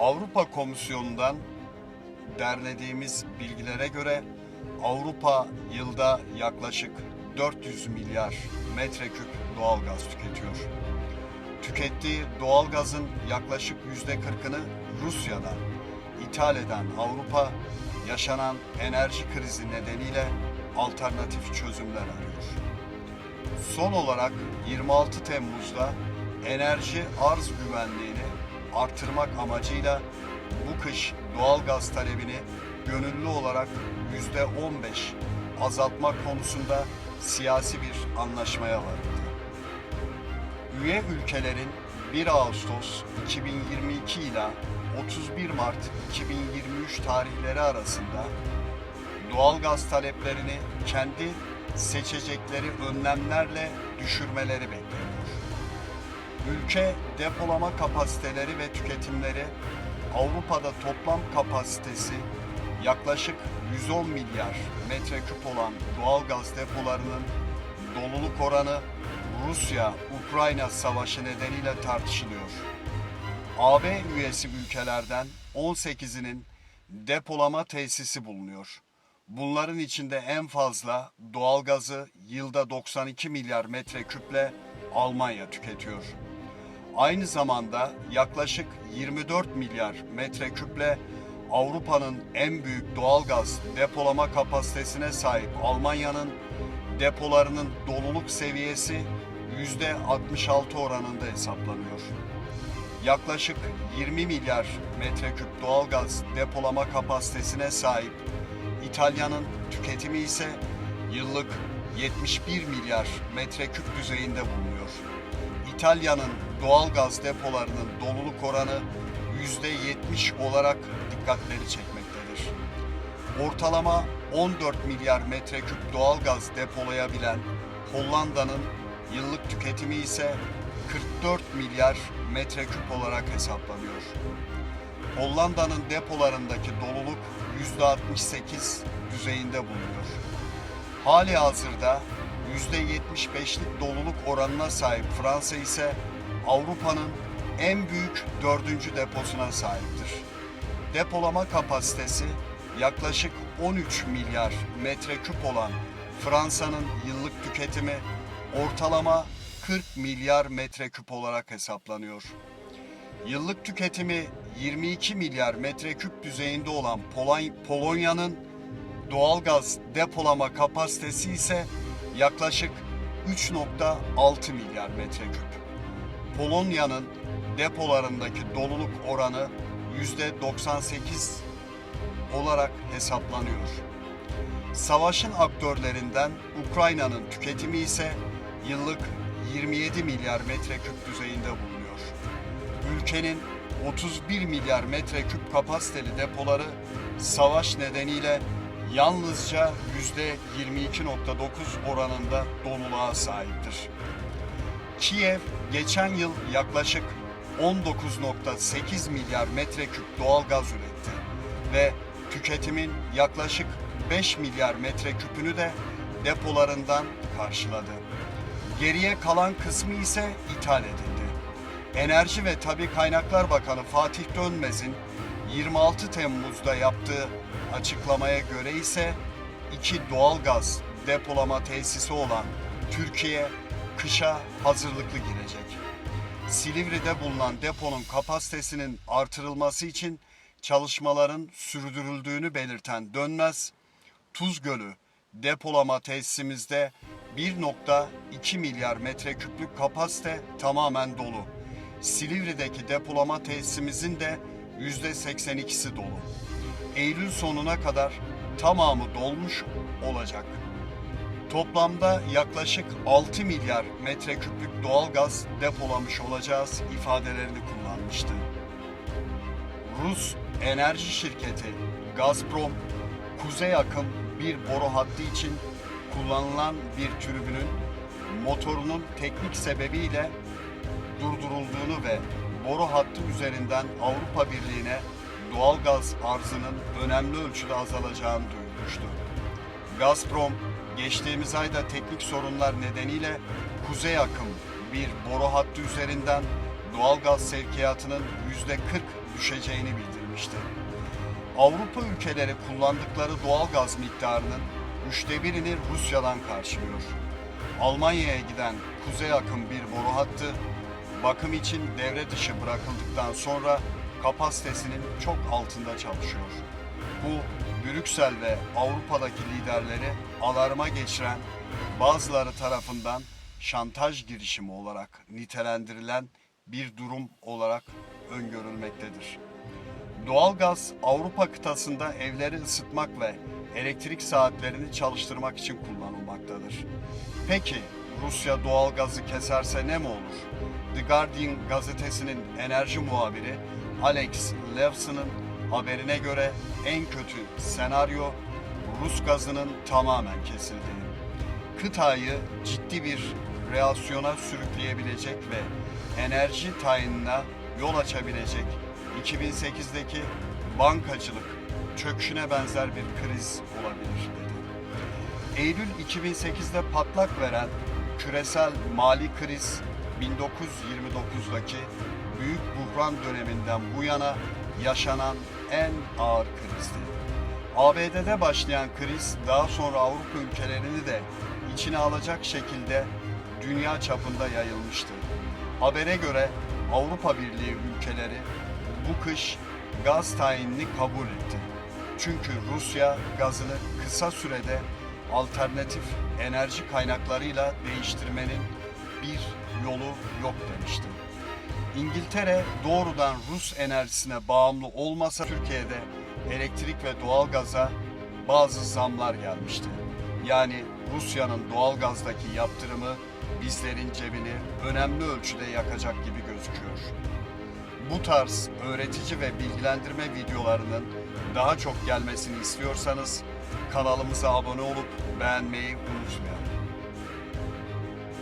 Avrupa Komisyonu'ndan derlediğimiz bilgilere göre Avrupa yılda yaklaşık 400 milyar metreküp doğalgaz tüketiyor. Tükettiği doğalgazın yaklaşık yüzde 40'ını Rusya'dan ithal eden Avrupa yaşanan enerji krizi nedeniyle alternatif çözümler arıyor. Son olarak 26 Temmuz'da enerji arz güvenliğini artırmak amacıyla bu kış doğalgaz talebini gönüllü olarak yüzde 15 azaltmak konusunda siyasi bir anlaşmaya varıldı. Üye ülkelerin 1 Ağustos 2022 ile 31 Mart 2023 tarihleri arasında doğalgaz taleplerini kendi seçecekleri önlemlerle düşürmeleri bekleniyor. Ülke depolama kapasiteleri ve tüketimleri Avrupa'da toplam kapasitesi yaklaşık 110 milyar metreküp olan doğalgaz depolarının doluluk oranı Rusya-Ukrayna savaşı nedeniyle tartışılıyor. AB üyesi ülkelerden 18'inin depolama tesisi bulunuyor. Bunların içinde en fazla doğalgazı yılda 92 milyar metreküple Almanya tüketiyor. Aynı zamanda yaklaşık 24 milyar metreküple Avrupa'nın en büyük doğalgaz depolama kapasitesine sahip Almanya'nın depolarının doluluk seviyesi %66 oranında hesaplanıyor. Yaklaşık 20 milyar metreküp doğalgaz depolama kapasitesine sahip İtalya'nın tüketimi ise yıllık 71 milyar metreküp düzeyinde bulunuyor. İtalya'nın doğal gaz depolarının doluluk oranı %70 olarak dikkatleri çekmektedir. Ortalama 14 milyar metreküp doğal gaz depolayabilen Hollanda'nın yıllık tüketimi ise 44 milyar metreküp olarak hesaplanıyor. Hollanda'nın depolarındaki doluluk %68 düzeyinde bulunuyor. Hali hazırda %75'lik doluluk oranına sahip Fransa ise Avrupa'nın en büyük dördüncü deposuna sahiptir. Depolama kapasitesi yaklaşık 13 milyar metreküp olan Fransa'nın yıllık tüketimi ortalama 40 milyar metreküp olarak hesaplanıyor. Yıllık tüketimi 22 milyar metreküp düzeyinde olan Polony- Polonya'nın doğalgaz depolama kapasitesi ise yaklaşık 3.6 milyar metreküp. Polonya'nın depolarındaki doluluk oranı %98 olarak hesaplanıyor. Savaşın aktörlerinden Ukrayna'nın tüketimi ise yıllık 27 milyar metreküp düzeyinde bulunuyor. Ülkenin 31 milyar metreküp kapasiteli depoları savaş nedeniyle yalnızca %22.9 oranında doluluğa sahiptir. Kiev geçen yıl yaklaşık 19.8 milyar metreküp doğal gaz üretti ve tüketimin yaklaşık 5 milyar metreküpünü de depolarından karşıladı. Geriye kalan kısmı ise ithal edildi. Enerji ve Tabi Kaynaklar Bakanı Fatih Dönmez'in 26 Temmuz'da yaptığı açıklamaya göre ise iki doğalgaz depolama tesisi olan Türkiye kışa hazırlıklı girecek. Silivri'de bulunan deponun kapasitesinin artırılması için çalışmaların sürdürüldüğünü belirten Dönmez, Tuz Gölü depolama tesisimizde 1.2 milyar metreküplük kapasite tamamen dolu. Silivri'deki depolama tesisimizin de %82'si dolu. Eylül sonuna kadar tamamı dolmuş olacak. Toplamda yaklaşık 6 milyar metreküplük doğalgaz depolamış olacağız ifadelerini kullanmıştı. Rus enerji şirketi Gazprom, kuzey akım bir boru hattı için kullanılan bir tribünün motorunun teknik sebebiyle durdurulduğunu ve boru hattı üzerinden Avrupa Birliği'ne doğalgaz arzının önemli ölçüde azalacağını duyurmuştu. Gazprom geçtiğimiz ayda teknik sorunlar nedeniyle kuzey akım bir boru hattı üzerinden doğalgaz sevkiyatının %40 düşeceğini bildirmişti. Avrupa ülkeleri kullandıkları doğalgaz miktarının üçte birini Rusya'dan karşılıyor. Almanya'ya giden kuzey akım bir boru hattı, bakım için devre dışı bırakıldıktan sonra kapasitesinin çok altında çalışıyor. Bu Brüksel ve Avrupa'daki liderleri alarma geçiren bazıları tarafından şantaj girişimi olarak nitelendirilen bir durum olarak öngörülmektedir. Doğalgaz Avrupa kıtasında evleri ısıtmak ve elektrik saatlerini çalıştırmak için kullanılmaktadır. Peki Rusya doğalgazı keserse ne mi olur? The Guardian gazetesinin enerji muhabiri Alex Levson'ın haberine göre en kötü senaryo Rus gazının tamamen kesildiği. Kıtayı ciddi bir reaksiyona sürükleyebilecek ve enerji tayinine yol açabilecek 2008'deki bankacılık çöküşüne benzer bir kriz olabilir dedi. Eylül 2008'de patlak veren küresel mali kriz 1929'daki büyük buhran döneminden bu yana yaşanan en ağır krizdi. ABD'de başlayan kriz daha sonra Avrupa ülkelerini de içine alacak şekilde dünya çapında yayılmıştı. Habere göre Avrupa Birliği ülkeleri bu kış gaz tayinini kabul etti. Çünkü Rusya gazını kısa sürede alternatif enerji kaynaklarıyla değiştirmenin bir yolu yok demişti. İngiltere doğrudan Rus enerjisine bağımlı olmasa Türkiye'de elektrik ve doğalgaza bazı zamlar gelmişti. Yani Rusya'nın doğalgazdaki yaptırımı bizlerin cebini önemli ölçüde yakacak gibi gözüküyor. Bu tarz öğretici ve bilgilendirme videolarının daha çok gelmesini istiyorsanız kanalımıza abone olup beğenmeyi unutmayın.